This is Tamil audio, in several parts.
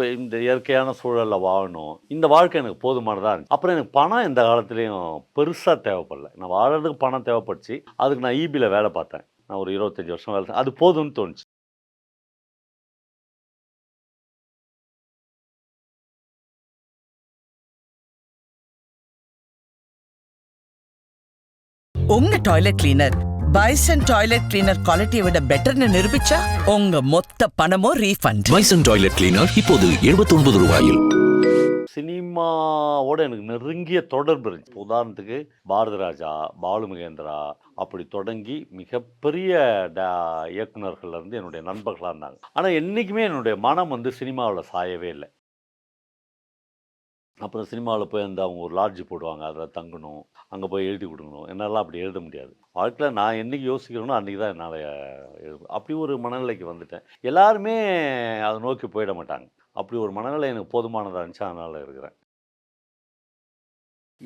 இப்போ இந்த இயற்கையான சூழலில் வாழணும். இந்த வாழ்க்கை எனக்கு போதுமானதாக இருந்துச்சு அப்புறம் எனக்கு பணம் எந்த காலத்துலேயும் பெருசாக தேவைப்படல. நான் வாழறதுக்கு பணம் தேவைப்பட்டுச்சு. அதுக்கு நான் ஈபியில் வேலை பார்த்தேன். நான் ஒரு இருபத்தஞ்சி வருஷம் வேலை அது போதும்னு தோணுச்சு. உங்க toilet cleaner Bison toilet cleaner குவாலிட்டியை விட பெட்டர்னு நிரூபிச்சா உங்க மொத்த பணமும் ரீஃபண்ட் பைசன் டாய்லெட் கிளீனர் இப்போது 79 ரூபாயில். சினிமாவோட எனக்கு நெருங்கிய தொடர்பு இருந்துச்சு. உதாரணத்துக்கு பாரதி ராஜா பாலு மகேந்திரா அப்படி தொடங்கி மிகப்பெரிய டா இயக்குனர்கள்ல இருந்து என்னுடைய நண்பர்களாக இருந்தாங்க. ஆனால் என்றைக்குமே என்னுடைய மனம் வந்து சினிமாவில் சாயவே இல்லை. அப்புறம் சினிமாவில் போய் அந்த அவங்க ஒரு லாட்ஜ் போடுவாங்க. அதில் தங்கணும். அங்கே போய் எழுதி கொடுக்கணும். என்னால் அப்படி எழுத முடியாது. வாழ்க்கையில் நான் என்னைக்கு யோசிக்கிறேனோ அன்றைக்கி தான் என்னால் எழுத அப்படி ஒரு மனநிலைக்கு வந்துட்டேன். எல்லாருமே அதை நோக்கி போயிட மாட்டாங்க. அப்படி ஒரு மனநிலை எனக்கு போதுமானதாக இருந்துச்சு அதனால் இருக்கிறேன்.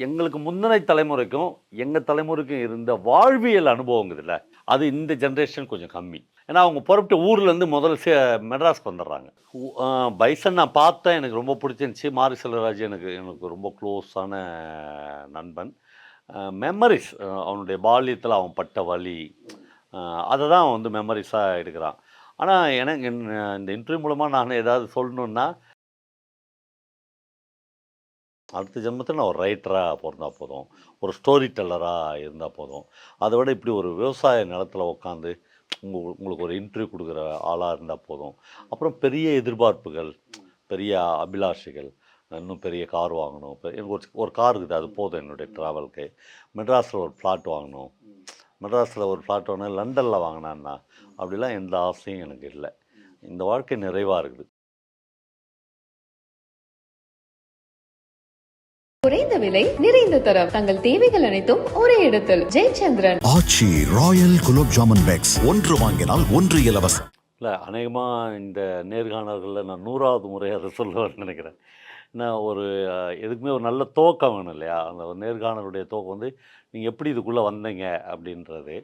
எங்களுக்கு முந்தின தலைமுறைக்கும் எங்கள் தலைமுறைக்கும் இருந்த வாழ்வியல் அனுபவங்கிறதுல அது இந்த ஜென்ரேஷன் கொஞ்சம் கம்மி. ஏன்னா அவங்க புறப்பட்டு ஊர்லேருந்து முதல்ல சே மெட்ராஸ்க்கு வந்துடுறாங்க. பைசன் நான் பார்த்தேன் எனக்கு ரொம்ப பிடிச்சிருந்துச்சி. மாரி செல்வராஜ் எனக்கு எனக்கு ரொம்ப க்ளோஸான நண்பன். மெமரிஸ் அவனுடைய பால்யத்தில் அவன் பட்ட வலி அதை தான் அவன் வந்து மெமரிஸாக எடுக்கிறான். ஆனால் எனக்கு இந்த இன்டர்வியூ மூலமாக நான் ஏதாவது சொல்லணுன்னா அடுத்த ஜென்மத்தில் நான் ஒரு ரைட்டராக பிறந்தால் போதும். ஒரு ஸ்டோரி டெல்லராக இருந்தால் போதும். அதை விட இப்படி ஒரு விவசாய நிலத்தில் உட்காந்து உங்கள் உங்களுக்கு ஒரு இன்டர்வியூ கொடுக்குற ஆளாக இருந்தால் போதும். அப்புறம் பெரிய எதிர்பார்ப்புகள் பெரிய அபிலாஷைகள் இன்னும் பெரிய கார் வாங்கணும். இப்போ எனக்கு ஒரு ஒரு கார் இருக்குது. அது போதும் என்னுடைய ட்ராவலுக்கு மெட்ராஸில் ஒரு ஃப்ளாட் வாங்கணும். மெட்ராஸில் ஒரு ஃப்ளாட் வாங்கினா லண்டனில் வாங்கினான்னா அப்படிலாம் எந்த ஆசையும் எனக்கு இல்லை. இந்த வாழ்க்கை நிறைவாக இருக்குது. குறைந்த விலை நிறைந்த தரம். தங்கள் தேவைகள் அனைத்தும் ஒரே இடத்தில். Jayachandran. Aachi royal gulab jamun packs. ஒன்று வாங்கினால் ஒன்று இலவசம். இல்லை அநேகமாக இந்த நேர்காணல்களில் நான் நூறாவது முறை அதை சொல்லுவேன்னு நினைக்கிறேன். நான் ஒரு எதுக்குமே ஒரு நல்ல துவக்கம் வேணும் இல்லையா? அந்த நேர்காணலுடைய துவக்கம் வந்து நீங்கள் எப்படி இதுக்குள்ளே வந்தீங்க? அப்படின்றது.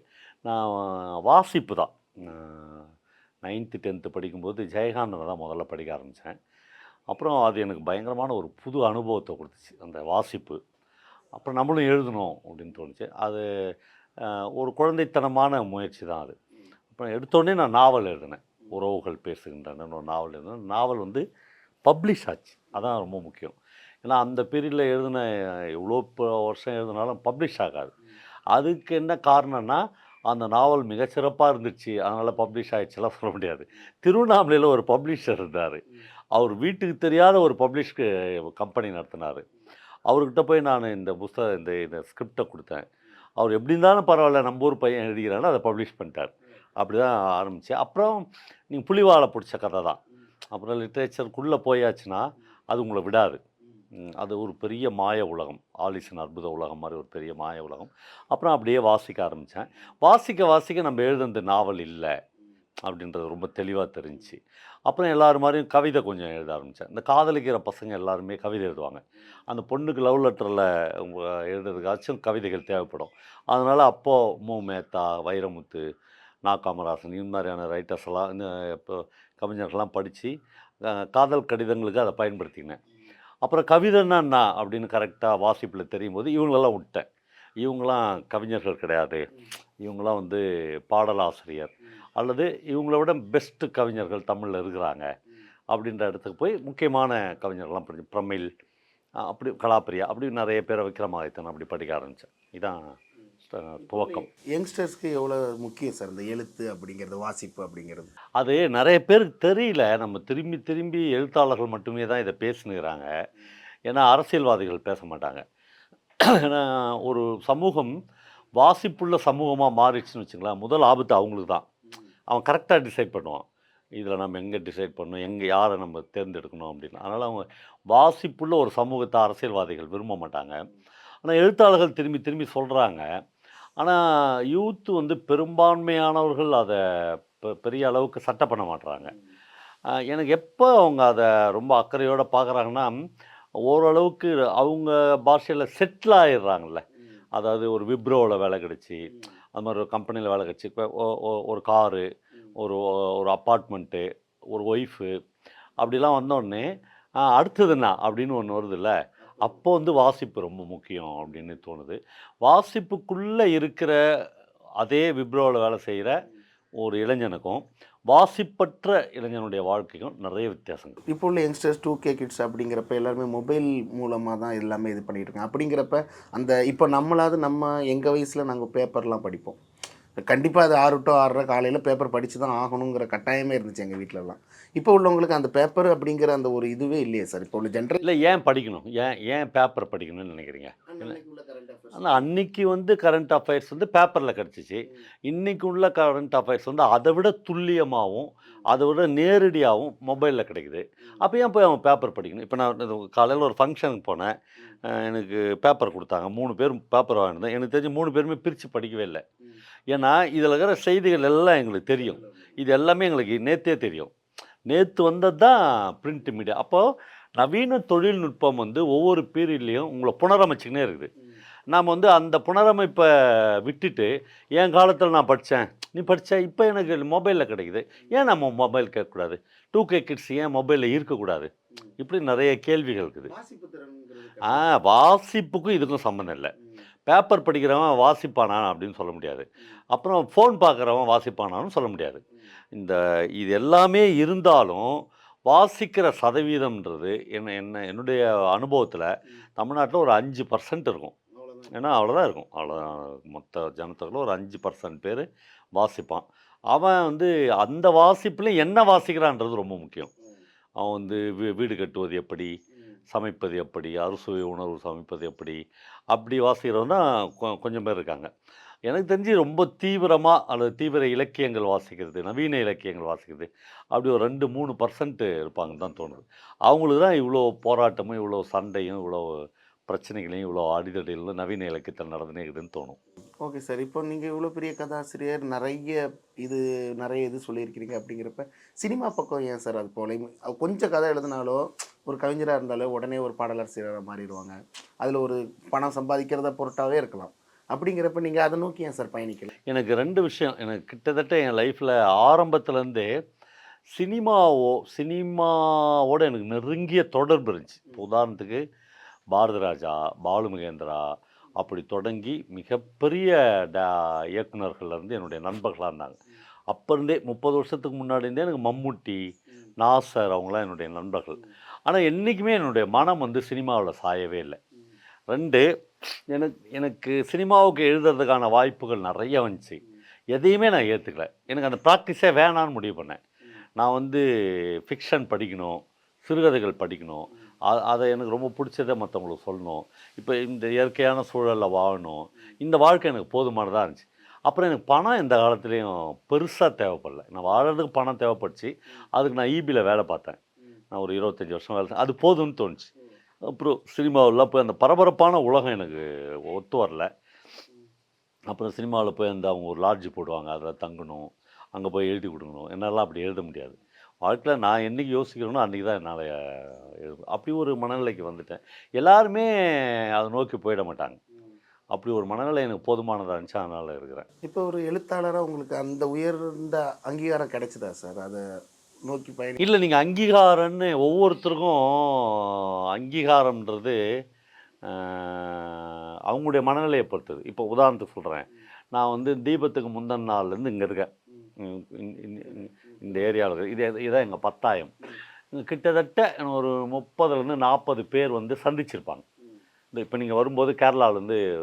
நான் வாசிப்பு தான். நைன்த்து டென்த்து படிக்கும்போது ஜெயகாந்தனை தான் முதல்ல படிக்க ஆரம்பித்தேன் அப்புறம் அது எனக்கு பயங்கரமான ஒரு புது அனுபவத்தை கொடுத்துச்சு அந்த வாசிப்பு. அப்புறம் நம்மளும் எழுதணும் அப்படின்னு தோணுச்சு. அது ஒரு குழந்தைத்தனமான முயற்சி தான் அது. அப்புறம் எடுத்தோடனே நான் நாவல் எழுதினேன். உறவுகள் பேசுகின்றன ஒரு நாவல் எழுதினேன். நாவல் வந்து பப்ளிஷ் ஆச்சு. அதான் ரொம்ப முக்கியம். ஏன்னா அந்த பீரியடில் எழுதின எவ்வளோ இப்போ வருஷம் எழுதினாலும் பப்ளிஷ் ஆகாது. அதுக்கு என்ன காரணம்னா அந்த நாவல் மிகச்சிறப்பாக இருந்துச்சு. அதனால் பப்ளிஷ் ஆயிடுச்சுலாம் சொல்ல முடியாது. திருவண்ணாமலையில் ஒரு பப்ளிஷர் இருந்தார். அவர் வீட்டுக்கு தெரியாத ஒரு பப்ளிஷ்க்கு கம்பெனி நடத்தினார். அவர்கிட்ட போய் நான் இந்த புஸ்தகம் இந்த இந்த ஸ்கிரிப்டை கொடுத்தேன். அவர் எப்படி இருந்தாலும் பரவாயில்ல நம்ம ஊர் பையன் எழுதிக்கிறான்னு அதை பப்ளிஷ் பண்ணிட்டார். அப்படி தான் ஆரம்பிச்சு. அப்புறம் நீங்கள் புலிவாலை பிடிச்ச கதை தான். அப்புறம் லிட்ரேச்சருக்குள்ளே போயாச்சுன்னா அது உங்களை விடாது. அது ஒரு பெரிய மாய உலகம். ஆலிசன் அற்புத உலகம் மாதிரி ஒரு பெரிய மாய உலகம். அப்புறம் அப்படியே வாசிக்க ஆரம்பித்தேன் வாசிக்க வாசிக்க நம்ம எழுதுனது நாவல் இல்லை அப்படின்றது ரொம்ப தெளிவாக தெரிஞ்சுச்சு. அப்புறம் எல்லோரும் மாதிரியும் கவிதை கொஞ்சம் எழுத ஆரம்பித்தேன் இந்த காதலிக்கிற பசங்க எல்லாருமே கவிதை எழுதுவாங்க. அந்த பொண்ணுக்கு லவ் லெட்டரில் எழுதுறதுக்காச்சும் கவிதைகள் தேவைப்படும். அதனால் அப்போது மு. மேத்தா வைரமுத்து நா. காமராசன் இந்த மாதிரியான ரைட்டர்ஸ் எல்லாம் இப்போ கவிஞர்கள்லாம் படித்து காதல் கடிதங்களுக்கு அதை பயன்படுத்தினேன் அப்புறம் கவிதைன்னா என்ன அப்படின்னு கரெக்டாக வாசிப்பில் தெரியும் போது இவங்களெல்லாம் விட்டேன். இவங்களாம் கவிஞர்கள் கிடையாது. இவங்களாம் வந்து பாடலாசிரியர். அல்லது இவங்கள விட பெஸ்ட்டு கவிஞர்கள் தமிழில் இருக்கிறாங்க அப்படின்ற இடத்துக்கு போய் முக்கியமான கவிஞர்கள்லாம் படிச்சு பிரமிழ் அப்படி கலாப்பிரியா அப்படி நிறைய பேரை விக்ரமாதித்தன் அப்படி படிக்க ஆரம்பித்தேன் இதான் துவக்கம். யங்ஸ்டர்ஸ்க்கு எவ்வளோ முக்கியம் சார் இந்த எழுத்து அப்படிங்கிறது வாசிப்பு அப்படிங்கிறது? அது நிறைய பேருக்கு தெரியல. நம்ம திரும்பி திரும்பி எழுத்தாளர்கள் மட்டுமே தான் இதை பேசுனுங்கிறாங்க ஏன்னா அரசியல்வாதிகள் பேச மாட்டாங்க. ஏன்னா ஒரு சமூகம் வாசிப்புள்ள சமூகமாக மாறிடுச்சுன்னு வச்சுங்களேன் முதல் ஆபத்து அவங்களுக்கு தான். அவன் கரெக்டாக டிசைட் பண்ணுவான். இதில் நம்ம எங்கே டிசைட் பண்ணணும்? எங்கே யாரை நம்ம தேர்ந்தெடுக்கணும் அப்படின்னு. அதனால் அவங்க வாசிப்புள்ள ஒரு சமூகத்தை அரசியல்வாதிகள் விரும்ப மாட்டாங்க. ஆனால் எழுத்தாளர்கள் திரும்பி திரும்பி சொல்கிறாங்க ஆனால் யூத்து வந்து பெரும்பான்மையானவர்கள் அதை பெ- பெரிய அளவுக்கு சட்டை பண்ண மாட்றாங்க. அஹ் எனக்கு எப்போ அவங்க அதை ரொம்ப அக்கறையோடு பார்க்குறாங்கன்னா ஓரளவுக்கு அவங்க பாஷையில் செட்டில் ஆயிடுறாங்கல்ல. அதாவது ஒரு விப்ரோவில் வேலை கிடச்சி அது மாதிரி ஒரு கம்பெனியில் வேலை கிடச்சி ஒரு காரு ஒரு ஒரு அப்பார்ட்மெண்ட்டு ஒரு ஒய்ஃபு அப்படிலாம் வந்தோடனே அடுத்தது என்ன? அப்படின்னு ஒன்று வருதுல்ல. அப்போ வந்து வாசிப்பு ரொம்ப முக்கியம் அப்படின்னு தோணுது. வாசிப்புக்குள்ளே இருக்கிற அதே விப்ரோவில் வேலை செய்கிற ஒரு இளைஞனுக்கும் வாசிப்பற்ற இளைஞனுடைய வாழ்க்கைக்கும் நிறைய வித்தியாசங்கள். இப்போ உள்ள யங்ஸ்டர்ஸ் டூ கே கிட்ஸ் அப்படிங்கிறப்ப எல்லாருமே மொபைல் மூலமாக தான் எல்லாமே இது பண்ணிட்டு இருக்காங்க. அப்படிங்கிறப்ப அந்த இப்போ நம்மளாவது நம்ம எங்கள் வயசில் நாங்கள் பேப்பர்லாம் படிப்போம். கண்டிப்பாக அது ஆறு டு ஆறரை காலையில் பேப்பர் படித்து தான் ஆகணுங்கிற கட்டாயமே இருந்துச்சு எங்கள் வீட்டிலலாம் இப்போ உள்ளவங்களுக்கு அந்த பேப்பர் அப்படிங்கிற அந்த ஒரு இதுவே இல்லையே சார். இப்போ உள்ள ஜென்ரல் இல்லை ஏன் படிக்கணும்? ஏன் ஏன் பேப்பர் படிக்கணும்னு நினைக்கிறீங்க? ஆனால் அன்னைக்கு வந்து கரண்ட் அஃபேர்ஸ் வந்து பேப்பரில் கிடச்சிச்சு. இன்னைக்கு உள்ள கரண்ட் அஃபேர்ஸ் வந்து அதை விட துல்லியமாகவும் அதை விட நேரடியாகவும் மொபைலில் கிடைக்குது. அப்போ ஏன் போய் அவன் பேப்பர் படிக்கணும்? இப்போ நான் காலையில் ஒரு ஃபங்க்ஷனுக்கு போனேன். எனக்கு பேப்பர் கொடுத்தாங்க. மூணு பேர் பேப்பர் வாங்கினேன். எனக்கு தெரிஞ்சு மூணு பேருமே பிரித்து படிக்கவே இல்லை. ஏன்னா இதில் இருக்கிற செய்திகள் எல்லாம் எங்களுக்கு தெரியும். இது எல்லாமே எங்களுக்கு நேற்றே தெரியும். நேற்று வந்தது தான் பிரிண்ட் மீடியா அப்போது நவீன தொழில்நுட்பம் வந்து ஒவ்வொரு பீரியட்லேயும் உங்களை புனரமைச்சுக்கினே இருக்குது. நாம் வந்து அந்த புனரமைப்பை விட்டுட்டு என் காலத்தில் நான் படித்தேன் நீ படித்த இப்போ எனக்கு மொபைலில் கிடைக்குது. ஏன் நம்ம மொபைல் கேட்கக்கூடாது? டூ கே கிட்ஸ் ஏன் மொபைலில் இருக்கக்கூடாது? இப்படி நிறைய கேள்விகள் இருக்குது. ஆ வாசிப்புக்கும் இதுக்கும் சம்மந்தம் இல்லை. பேப்பர் படிக்கிறவன் வாசிப்பானா அப்படின்னு சொல்ல முடியாது. அப்புறம் ஃபோன் பார்க்குறவன் வாசிப்பானான்னு சொல்ல முடியாது. இந்த இது எல்லாமே இருந்தாலும் வாசிக்கிற சதவீதம்ன்றது என்ன என்ன என்னுடைய அனுபவத்தில் தமிழ்நாட்டில் ஒரு அஞ்சு பர்சன்ட் இருக்கும். ஏன்னா அவ்வளோதான் இருக்கும். அவ்வளோ மொத்த ஜனத்தொகையில் ஒரு அஞ்சு பர்சன்ட் பேர் வாசிப்பான். அவன் வந்து அந்த வாசிப்புலையும் என்ன வாசிக்கிறான்றது ரொம்ப முக்கியம். அவன் வந்து வீ வீடு கட்டுவது எப்படி? சமைப்பது எப்படி? அறுசுவை உணர்வு சமைப்பது எப்படி? அப்படி வாசிக்கிறவங்க தான் கொ- கொஞ்சம் பேர் இருக்காங்க. எனக்கு தெரிஞ்சு ரொம்ப தீவிரமாக அல்லது தீவிர இலக்கியங்கள் வாசிக்கிறது நவீன இலக்கியங்கள் வாசிக்கிறது அப்படி ஒரு ரெண்டு மூணு பர்சன்ட் இருப்பாங்கன்னு தான் தோணுது. அவங்களுக்கு தான் இவ்வளோ போராட்டமும் இவ்வளோ சண்டையும் இவ்வளோ பிரச்சனைகளையும் இவ்வளோ அடிதடிகளும் நவீன இலக்கியத்தில் நடந்துனேக்குதுன்னு தோணும். ஓகே சார் இப்போ நீங்கள் இவ்வளோ பெரிய கதாசிரியர் நிறைய இது நிறைய இது சொல்லியிருக்கிறீங்க அப்படிங்கிறப்ப சினிமா பக்கம் ஏன் சார் அது போல? கொஞ்சம் கதை எழுதினாலோ ஒரு கவிஞராக இருந்தாலோ உடனே ஒரு பாடலாசிரியராக மாறிடுவாங்க. அதில் ஒரு பணம் சம்பாதிக்கிறத பொருட்டாவே இருக்கலாம். அப்படிங்கிறப்ப நீங்கள் அதை நோக்கி ஏன் சார் பயணிக்கல? எனக்கு ரெண்டு விஷயம் எனக்கு கிட்டத்தட்ட என் லைஃப்பில் ஆரம்பத்துலேருந்தே சினிமாவோ சினிமாவோட எனக்கு நெருங்கிய தொடர்பு இருந்துச்சு. இப்போ உதாரணத்துக்கு பாரதி ராஜா பாலு மகேந்திரா அப்படி தொடங்கி மிகப்பெரிய டா இயக்குனர்கள்ல இருந்து என்னுடைய நண்பர்களாக இருந்தாங்க. அப்போ இருந்தே முப்பது வருஷத்துக்கு முன்னாடி இருந்தே எனக்கு மம்முட்டி நாசர் அவங்களாம் என்னுடைய நண்பர்கள். ஆனால் என்றைக்குமே என்னுடைய மனம் வந்து சினிமாவில் சாயவே இல்லை. ரெண்டு எனக்கு எனக்கு சினிமாவுக்கு எழுதுறதுக்கான வாய்ப்புகள் நிறைய வந்துச்சு. எதையுமே நான் ஏற்றுக்கல எனக்கு அந்த ப்ராக்டிஸே வேணான்னு முடிவு பண்ணேன். நான் வந்து ஃபிக்ஷன் படிக்கணும் சிறுகதைகள் படிக்கணும் அதை எனக்கு ரொம்ப பிடிச்சதை மற்றவங்களுக்கு சொல்லணும். இப்போ இந்த இயற்கையான சூழலில் வாழணும். இந்த வாழ்க்கை எனக்கு போதுமானதாக இருந்துச்சு. அப்புறம் எனக்கு பணம் இந்த காலத்துலேயும் பெருசாக தேவைப்படல. நான் வாழறதுக்கு பணம் தேவைப்பட்டுச்சு அதுக்கு நான் ஈபியில் வேலை பார்த்தேன். நான் ஒரு இருபத்தஞ்சி வருஷம் வேலை. அது போதும்னு தோணுச்சு. அப்புறம் சினிமாவில் போய் அந்த பரபரப்பான உலகம் எனக்கு ஒத்து வரல. அப்புறம் சினிமாவில் போய் அந்த அவங்க ஒரு லாட்ஜ் போடுவாங்க. அதில் தங்கணும். அங்கே போய் எழுதி கொடுக்கணும். என்னாலாம் அப்படி எழுத முடியாது. வாழ்க்கையில் நான் என்னைக்கு யோசிக்கிறேனோ அன்றைக்கி தான் என்னால் எழுத அப்படி ஒரு மனநிலைக்கு வந்துட்டேன். எல்லாருமே அதை நோக்கி போயிட மாட்டாங்க. அப்படி ஒரு மனநிலை எனக்கு போதுமானதாக இருந்துச்சு அதனால் இருக்கிறேன். இப்போ ஒரு எழுத்தாளராக உங்களுக்கு அந்த உயர்ந்த அங்கீகாரம் கிடைச்சதா சார்? அதை நோக்கி பயணி இல்லை நீங்கள் அங்கீகாரம்னு ஒவ்வொருத்தருக்கும் அங்கீகாரம்ன்றது அவங்களுடைய மனநிலையை பொறுத்தது. இப்போ உதாரணத்துக்கு சொல்கிறேன் நான் வந்து தீபத்துக்கு முந்தின நாள்லேருந்து இங்கே இருக்கேன். இந்த- ஏரியாவில் இது இதான் எங்கள் பத்தாயம். கிட்டத்தட்ட ஒரு முப்பதுலேருந்து நாற்பது பேர் வந்து சந்திச்சிருப்பாங்க. இந்த இப்போ நீங்கள் வரும்போது கேரளாவிலேருந்து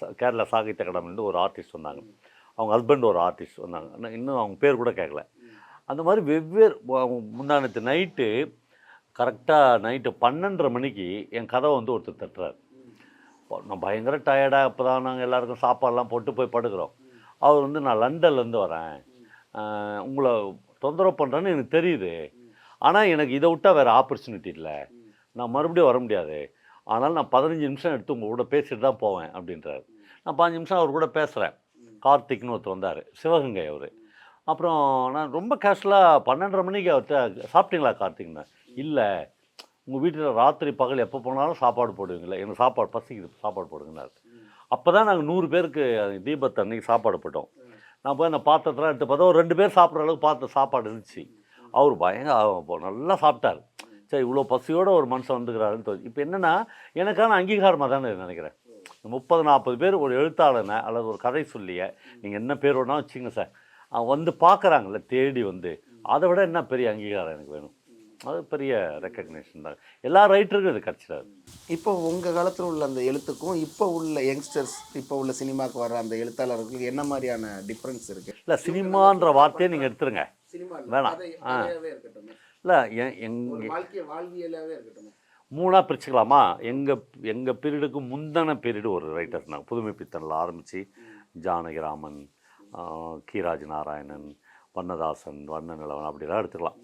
கேரளா சாகித்ய அகாடமிலேருந்து ஒரு ஆர்டிஸ்ட் வந்தாங்க. அவங்க ஹஸ்பண்ட் ஒரு ஆர்டிஸ்ட் வந்தாங்க. இன்னும் அவங்க பேர் கூட கேட்கல அந்த மாதிரி வெவ்வேறு முந்தானத்து நைட்டு கரெக்டாக நைட்டு பன்னெண்டரை மணிக்கு என் கதவை வந்து ஒருத்தர் தட்டுறாரு. அப்போ நான் பயங்கர டயர்டாக இப்போ தான் நாங்கள் எல்லாருக்கும் சாப்பாடெல்லாம் போட்டு போய் படுக்கிறோம். அவர் வந்து நான் லண்டன்லேருந்து வரேன். உங்களை தொந்தரவு பண்ணுறேன்னு எனக்கு தெரியுது. ஆனால் எனக்கு இதை விட்டால் வேறு ஆப்பர்ச்சுனிட்டி இல்லை. நான் மறுபடியும் வர முடியாது. ஆனால் நான் பதினஞ்சு நிமிஷம் எடுத்து உங்கள் கூட பேசிட்டு தான் போவேன் அப்படின்றாரு. நான் பதினஞ்சு நிமிஷம் அவர் கூட பேசுகிறேன் கார்த்திக்னு ஒருத்தர் வந்தார். சிவகங்கை அவர். அப்புறம் நான் ரொம்ப கேஷுவலாக பன்னெண்டரை மணிக்கு அவர்கிட்ட சாப்பிட்டீங்களா கார்த்திக்னு? இல்லை. உங்கள் வீட்டில் ராத்திரி பகல் எப்போ போனாலும் சாப்பாடு போடுவீங்களே எனக்கு சாப்பாடு பசிக்குது. சாப்பாடு போடுங்கன்னார். அப்போ தான் நாங்கள் நூறு பேருக்கு தீபத்தை அன்றைக்கி சாப்பாடு போட்டோம். நான் போய் அந்த பாத்திரத்தெல்லாம் எடுத்து பார்த்தா ஒரு ரெண்டு பேர் சாப்பிட்ற அளவுக்கு பார்த்த சாப்பாடு இருந்துச்சு. அவர் பயங்கர நல்லா சாப்பிட்டார். சரி இவ்வளோ பசியோடு ஒரு மனுஷன் வந்துக்கிறாருன்னு தோணுச்சு. இப்போ என்னென்னா எனக்கான அங்கீகாரமாக தானே நினைக்கிறேன். முப்பது நாற்பது பேர் ஒரு எழுத்தாளனை அல்லது ஒரு கதை சொல்லிய நீங்கள் என்ன பேர் வேணா வச்சுங்க சார். அவன் வந்து பார்க்குறாங்கல்ல தேடி வந்து. அதை விட என்ன பெரிய அங்கீகாரம் எனக்கு வேணும்? அது பெரிய ரெக்கக்னேஷன் தான். எல்லா ரைட்டருக்கும் இது கிடச்சிடாது இப்போ உங்கள் காலத்தில் உள்ள அந்த எழுத்துக்கும் இப்போ உள்ள யங்ஸ்டர்ஸ் இப்போ உள்ள சினிமாக்கு வர அந்த எழுத்தாளர்களுக்கு என்ன மாதிரியான டிஃப்ரென்ஸ் இருக்கு? இல்லை சினிமான்ற வார்த்தையை நீங்கள் எடுத்துருங்க. வேணாம். ஆ. இல்லை எங் வாழ்க்கை வாழ்வியலாகவே இருக்கட்டும். மூணாக பிரிச்சுக்கலாமா? எங்கள் எங்கள் பீரியடுக்கு முந்தின பீரியடு ஒரு ரைட்டர் நான். புதுமை பித்தனில் ஆரம்பித்து ஜானகிராமன் கீராஜ் நாராயணன் வண்ணதாசன் வண்ண நிலவன் அப்படிலாம் எடுத்துக்கலாம்.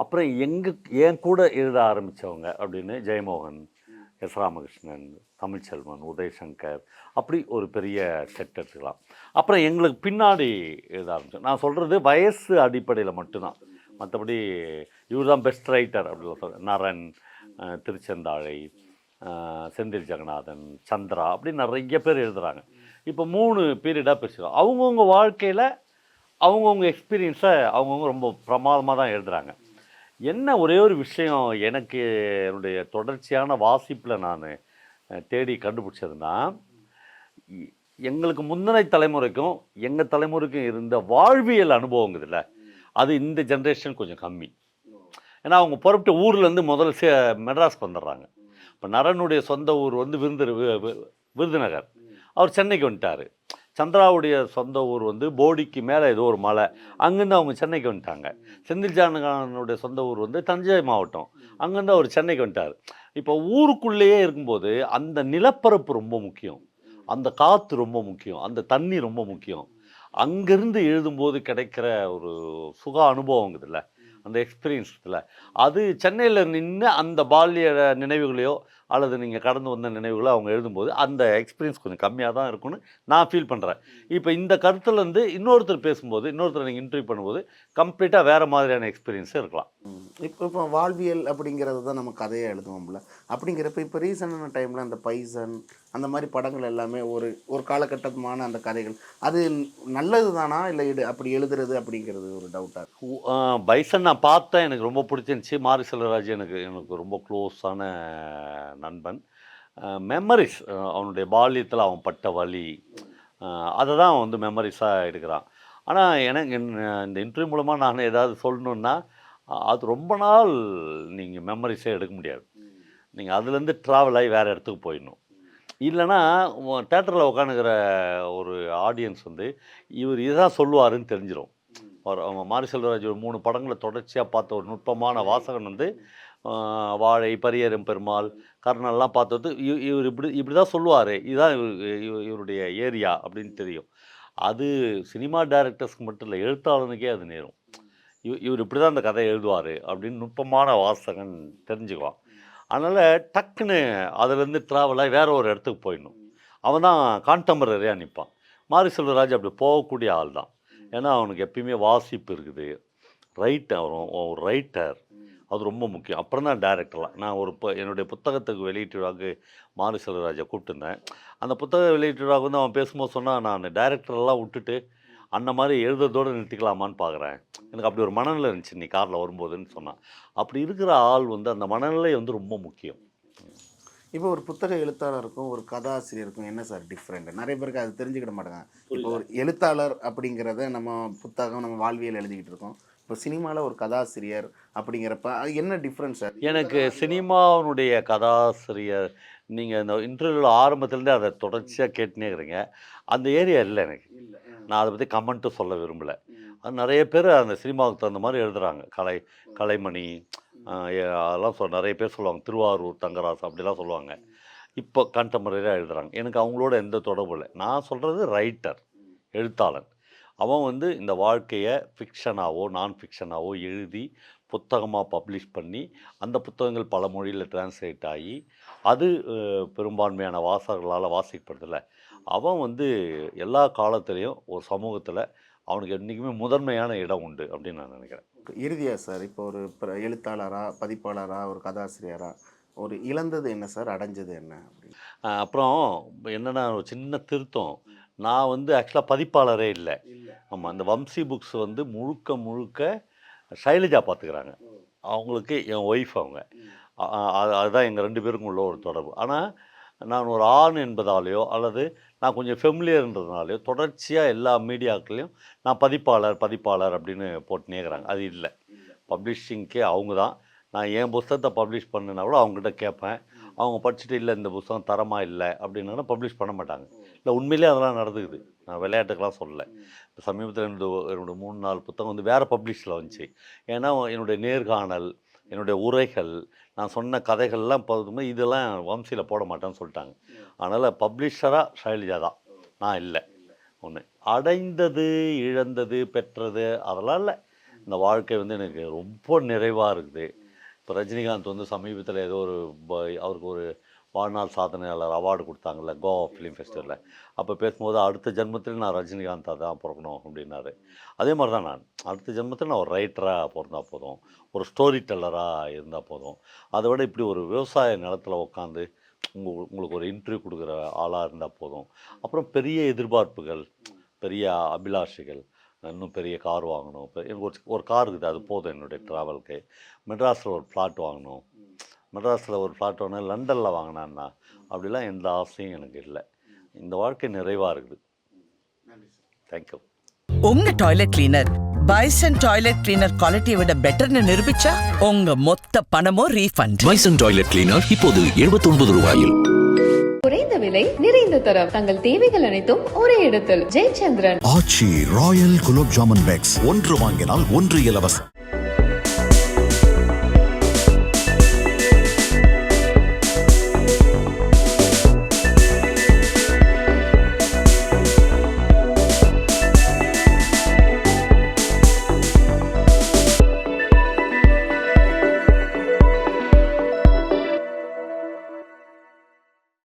அப்புறம் எங்கள் என் கூட எழுத ஆரம்பித்தவங்க அப்படின்னு ஜெயமோகன் எஸ் ராமகிருஷ்ணன் தமிழ்ச்செல்வன் உதயசங்கர் அப்படி ஒரு பெரிய செட் எடுத்துக்கலாம். அப்புறம் எங்களுக்கு பின்னாடி எழுத ஆரம்பித்தோம் நான் சொல்கிறது வயசு அடிப்படையில் மட்டும்தான். மற்றபடி இவர் தான் பெஸ்ட் ரைட்டர் அப்படின்னு சொல்கிறேன் நரன் திருச்செந்தாழை செந்தில் ஜெகநாதன் சந்திரா அப்படி நிறைய பேர் எழுதுகிறாங்க இப்போ மூணு பீரியடாக பிரிச்சுக்கிறோம் அவங்கவுங்க வாழ்க்கையில் அவங்கவுங்க எக்ஸ்பீரியன்ஸை அவங்கவுங்க ரொம்ப பிரமாதமாக தான் எழுதுகிறாங்க என்ன ஒரே ஒரு விஷயம் எனக்கு என்னுடைய தொடர்ச்சியான வாசிப்பில் நான் தேடி கண்டுபிடிச்சதுன்னா எங்களுக்கு முந்தின தலைமுறைக்கும் எங்கள் தலைமுறைக்கும் இருந்த வாழ்வியல் அனுபவங்கிறதுல அது இந்த ஜென்ரேஷன் கொஞ்சம் கம்மி. ஏன்னா அவங்க புறப்பட்டு ஊர்லேருந்து முதல்ல சே மெட்ராஸ்க்கு வந்துடுறாங்க இப்போ நரனுடைய சொந்த ஊர் வந்து விருது வி- விருதுநகர். அவர் சென்னைக்கு வந்துட்டார். சந்திராவுடைய சொந்த ஊர் வந்து போடிக்கு மேலே ஏதோ ஒரு மலை. அங்கேருந்து அவங்க சென்னைக்கு வந்துட்டாங்க. செந்தில் ஜானகானுடைய சொந்த ஊர் வந்து தஞ்சை மாவட்டம். அங்கேருந்து அவர் சென்னைக்கு வந்துட்டார். இப்போ ஊருக்குள்ளேயே இருக்கும்போது அந்த நிலப்பரப்பு ரொம்ப முக்கியம். அந்த காற்று ரொம்ப முக்கியம். அந்த தண்ணி ரொம்ப முக்கியம். அங்கேருந்து எழுதும்போது கிடைக்கிற ஒரு சுக இதில் அந்த எக்ஸ்பீரியன்ஸ் இதில் அது சென்னையில் நின்று அந்த பால்ய நினைவுகளையோ அல்லது நீங்கள் கடந்து வந்த நினைவுகளோ அவங்க எழுதும்போது அந்த எக்ஸ்பீரியன்ஸ் கொஞ்சம் கம்மியாக தான் இருக்கும்னு நான் ஃபீல் பண்ணுறேன் இப்போ இந்த கருத்துலேருந்து இன்னொருத்தர் பேசும்போது இன்னொருத்தர் நீங்கள் இன்டர்வியூ பண்ணும்போது கம்ப்ளீட்டாக வேறு மாதிரியான எக்ஸ்பீரியன்ஸே இருக்கலாம். இப்போ இப்போ வாழ்வியல் அப்படிங்கிறது தான் நம்ம கதையை எழுதுவோம்ல. அப்படிங்கிறப்ப இப்போ ரீசனான டைமில் அந்த பைசன் அந்த மாதிரி படங்கள் எல்லாமே ஒரு ஒரு காலகட்டமான அந்த கதைகள். அது நல்லது தானா இல்லை அப்படி எழுதுறது அப்படிங்கிறது ஒரு டவுட்டாக பைசன் நான் பார்த்தேன். எனக்கு ரொம்ப பிடிச்சிருந்துச்சி. மாரி செல்வராஜ் எனக்கு எனக்கு ரொம்ப க்ளோஸான நண்பன். மெமரிஸ் அவனுடைய பால்யத்தில் அவன் பட்ட வழி அதை தான் அவன் வந்து மெமரிஸாக எடுக்கிறான். ஆனால் எனக்கு இந்த இன்டர்வியூ மூலமாக நான் ஏதாவது சொல்லணுன்னா அது ரொம்ப நாள் நீங்கள் மெமரிஸே எடுக்க முடியாது. நீங்கள் அதுலேருந்து ட்ராவல் ஆகி வேறு இடத்துக்கு போயிடணும். இல்லைன்னா தேட்டரில் உட்காந்துக்கிற ஒரு ஆடியன்ஸ் வந்து இவர் இதுதான் சொல்லுவாருன்னு தெரிஞ்சிடும் அவர் மாரி செல்வராஜ் ஒரு மூணு படங்களை தொடர்ச்சியாக பார்த்த ஒரு நுட்பமான வாசகன் வந்து வாழை பரியரும் பெருமாள் கர்ணன்லாம் பார்த்தது இவர் இப்படி இப்படி தான் சொல்லுவார் இதுதான் இவர் இவருடைய ஏரியா அப்படின்னு தெரியும். அது சினிமா டைரக்டர்ஸ்க்கு மட்டும் இல்லை எழுத்தாளனுக்கே அது நேரும். இவ் இவர் இப்படி தான் அந்த கதையை எழுதுவார் அப்படின்னு நுட்பமான வாசகன் தெரிஞ்சுக்குவான் அதனால் டக்குன்னு அதுலேருந்து ட்ராவல் ஆகி ஒரு இடத்துக்கு போயிடணும். அவன் தான் கான்டெம்பரரியாக நிற்பான் மாரி செல்வராஜ் அப்படி போகக்கூடிய ஆள் தான் ஏன்னா அவனுக்கு எப்பயுமே வாசிப்பு இருக்குது. ரைட் அவன் ஒரு ரைட்டர் அது ரொம்ப முக்கியம். அப்புறம் தான் டேரக்டர்லாம் நான் ஒரு இப்போ என்னுடைய புத்தகத்துக்கு வெளியீட்டு விழாக்கு மாரி செல்வராஜை கூப்பிட்டுருந்தேன். அந்த புத்தக வெளியீட்டு விழாவுக்கு வந்து அவன் பேசும்போது சொன்னான் நான் டேரக்டரெல்லாம் விட்டுட்டு அந்த மாதிரி எழுதுறதோடு நிறுத்திக்கலாமான்னு பார்க்குறேன் எனக்கு அப்படி ஒரு மனநிலை இருந்துச்சு நீ காரில் வரும்போதுன்னு சொன்னான் அப்படி இருக்கிற ஆள் வந்து அந்த மனநிலை வந்து ரொம்ப முக்கியம். இப்போ ஒரு புத்தக எழுத்தாளருக்கும் ஒரு கதாசிரியருக்கும் என்ன சார் டிஃப்ரெண்ட் நிறைய பேருக்கு அது தெரிஞ்சுக்கிட மாட்டாங்க. இப்போ ஒரு எழுத்தாளர் அப்படிங்கிறத நம்ம புத்தகம் நம்ம வாழ்வியல் எழுதிக்கிட்டு இருக்கோம். இப்போ சினிமாவில் ஒரு கதாசிரியர் அப்படிங்கிறப்ப அது என்ன டிஃப்ரென்ஸ் எனக்கு சினிமாவினுடைய கதாசிரியர் நீங்கள் இந்த இன்டர்வியூவில் ஆரம்பத்துலேருந்தே அதை தொடர்ச்சியாக கேட்டுனே இருக்கிறீங்க அந்த ஏரியா இல்லை எனக்கு. நான் அதை பற்றி கமெண்ட்டும் சொல்ல விரும்பலை. அது நிறைய பேர் அந்த சினிமாவுக்கு தகுந்த மாதிரி எழுதுகிறாங்க கலை கலைமணி அதெல்லாம் சொல் நிறைய பேர் சொல்லுவாங்க. திருவாரூர் தங்கராசு அப்படிலாம் சொல்லுவாங்க. இப்போ கண்டெம்பரரியாக எழுதுகிறாங்க எனக்கு அவங்களோட எந்த தொடர்பும் இல்லை. நான் சொல்கிறது ரைட்டர் எழுத்தாளன் அவன் வந்து இந்த வாழ்க்கையை ஃபிக்ஷனாவோ நான் ஃபிக்ஷனாவோ எழுதி புத்தகமாக பப்ளிஷ் பண்ணி அந்த புத்தகங்கள் பல மொழியில் டிரான்ஸ்லேட் ஆகி அது பெரும்பான்மையான வாசகர்களால் வாசிக்கப்படுதில்ல. அவன் வந்து எல்லா காலத்துலேயும் ஒரு சமூகத்தில் அவனுக்கு என்றைக்குமே முதன்மையான இடம் உண்டு அப்படின்னு நான் நினைக்கிறேன். இறுதியா சார் இப்போ ஒரு பிர- எழுத்தாளரா பதிப்பாளரா ஒரு கதாசிரியரா ஒரு இழந்தது என்ன சார் அடைஞ்சது என்ன அப்புறம் என்னென்னா ஒரு சின்ன திருத்தம். நான் வந்து ஆக்சுவலாக பதிப்பாளரே இல்லை. ஆமாம் இந்த வம்சி புக்ஸ் வந்து முழுக்க முழுக்க ஷைலஜா பார்த்துக்கிறாங்க அவங்களுக்கு என் ஒய்ஃப் அவங்க. அதுதான் எங்கள் ரெண்டு பேருக்கும் உள்ள ஒரு தொடர்பு. ஆனால் நான் ஒரு ஆண் என்பதாலேயோ அல்லது நான் கொஞ்சம் ஃபெமிலியர்ன்றதுனாலையோ தொடர்ச்சியாக எல்லா மீடியாக்களையும் நான் பதிப்பாளர் பதிப்பாளர் அப்படின்னு போட்டு நேர்கிறாங்க அது இல்லை. பப்ளிஷிங்க்கே அவங்க தான். நான் என் புஸ்தகத்தை பப்ளிஷ் பண்ணுனா கூட அவங்ககிட்ட கேட்பேன் அவங்க படிச்சுட்டு இல்லை இந்த புஸ்தகம் தரமாக இல்லை அப்படின்னா பப்ளிஷ் பண்ண மாட்டாங்க. இல்லை உண்மையிலேயே அதெல்லாம் நடந்துக்குது. நான் விளையாட்டுக்கெல்லாம் சொல்லலை. இப்போ சமீபத்தில் என்னோட என்னோட மூணு நாலு புத்தகம் வந்து வேறு பப்ளிஷில் வந்துச்சு. ஏன்னா என்னுடைய நேர்காணல் என்னுடைய உரைகள் நான் சொன்ன கதைகள்லாம் பார்க்கும்போது இதெல்லாம் வம்சியில் போட மாட்டேன்னு சொல்லிட்டாங்க. அதனால் பப்ளிஷராக ஷைலஜா தான். நான் இல்லை. ஒன்று அடைந்தது இழந்தது பெற்றது அதெல்லாம் இல்லை. இந்த வாழ்க்கை வந்து எனக்கு ரொம்ப நிறைவாக இருக்குது. இப்போ ரஜினிகாந்த் வந்து சமீபத்தில் ஏதோ ஒரு அவருக்கு ஒரு வாழ்நாள் சாதனையாளர் அவார்டு கொடுத்தாங்கல்ல கோவா ஃபிலிம் ஃபெஸ்டிவலில் அப்போ பேசும்போது அடுத்த ஜென்மத்தில் நான் ரஜினிகாந்தாக தான் பிறக்கணும் அப்படின்னாரு. அதே மாதிரி தான் நான். அடுத்த ஜென்மத்தில் நான் ஒரு ரைட்டராக பிறந்தால் போதும். ஒரு ஸ்டோரி டெல்லராக இருந்தால் போதும். அதை விட இப்படி ஒரு விவசாய நிலத்தில் உட்காந்து உங்கள் உங்களுக்கு ஒரு இன்டர்வியூ கொடுக்குற ஆளாக இருந்தால் போதும். அப்புறம் பெரிய எதிர்பார்ப்புகள் பெரிய அபிலாஷைகள் இன்னும் பெரிய கார் வாங்கணும். இப்போ எனக்கு ஒரு ஒரு கார் இருக்குது அது போதும் என்னுடைய ட்ராவலுக்கு மெட்ராஸில் ஒரு ஃப்ளாட் வாங்கணும். மெட்ராஸில் ஒரு ஃப்ளாட் வாங்கினா லண்டனில் வாங்கினான்னா அப்படிலாம் எந்த ஆசையும் எனக்கு இல்லை. இந்த வாழ்க்கை நிறைவாக இருக்குது. தேங்க்யூ உங்க toilet cleaner Bison toilet cleaner குவாலிட்டியை விட பெட்டர்னு நிரூபிச்சா உங்க மொத்த பணமும் ரீஃபண்ட் பைசன் டாய்லெட் கிளீனர் இப்போது 79 ரூபாயில். குறைந்த விலை நிறைந்த தரம். தங்கள் தேவைகள் அனைத்தும் ஒரே இடத்தில். Jayachandran. Aachi royal gulab jamun packs. ஒன்று வாங்கினால் ஒன்று இலவசம்.